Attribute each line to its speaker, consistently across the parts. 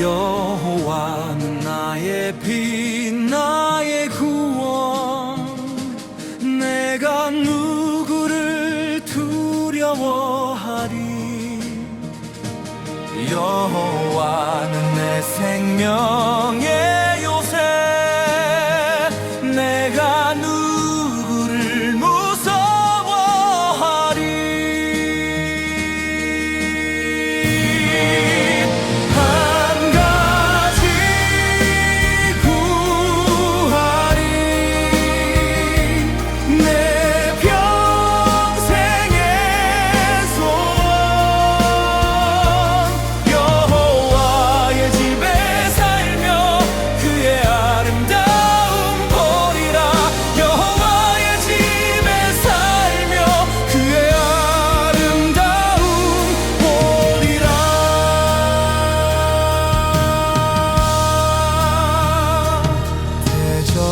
Speaker 1: 여호와는 나의 빛 나의 구원. 내가 누구를 두려워하리? 여호와는 내 생명의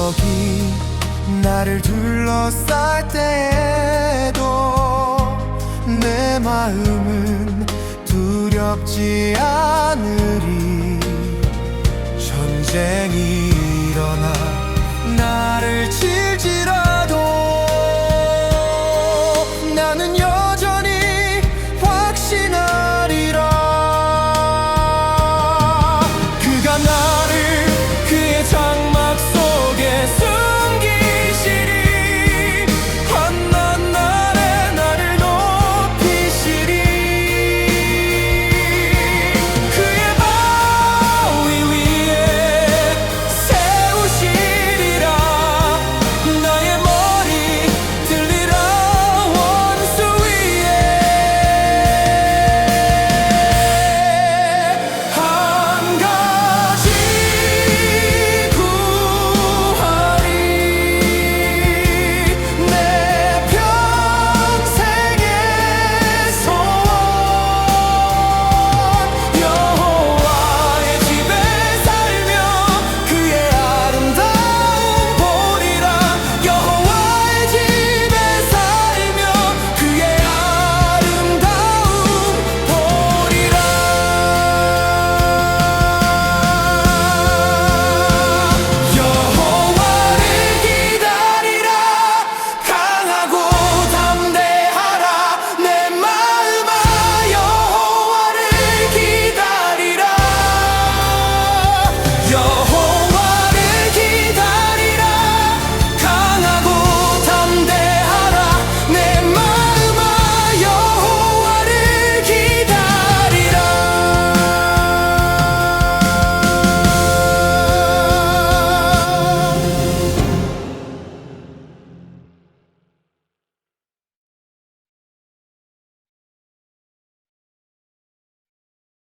Speaker 2: 기억이 나를 둘러쌀 때에도 내 마음은 두렵지 않으리. 전쟁이 일어나 나를 질지라도 나는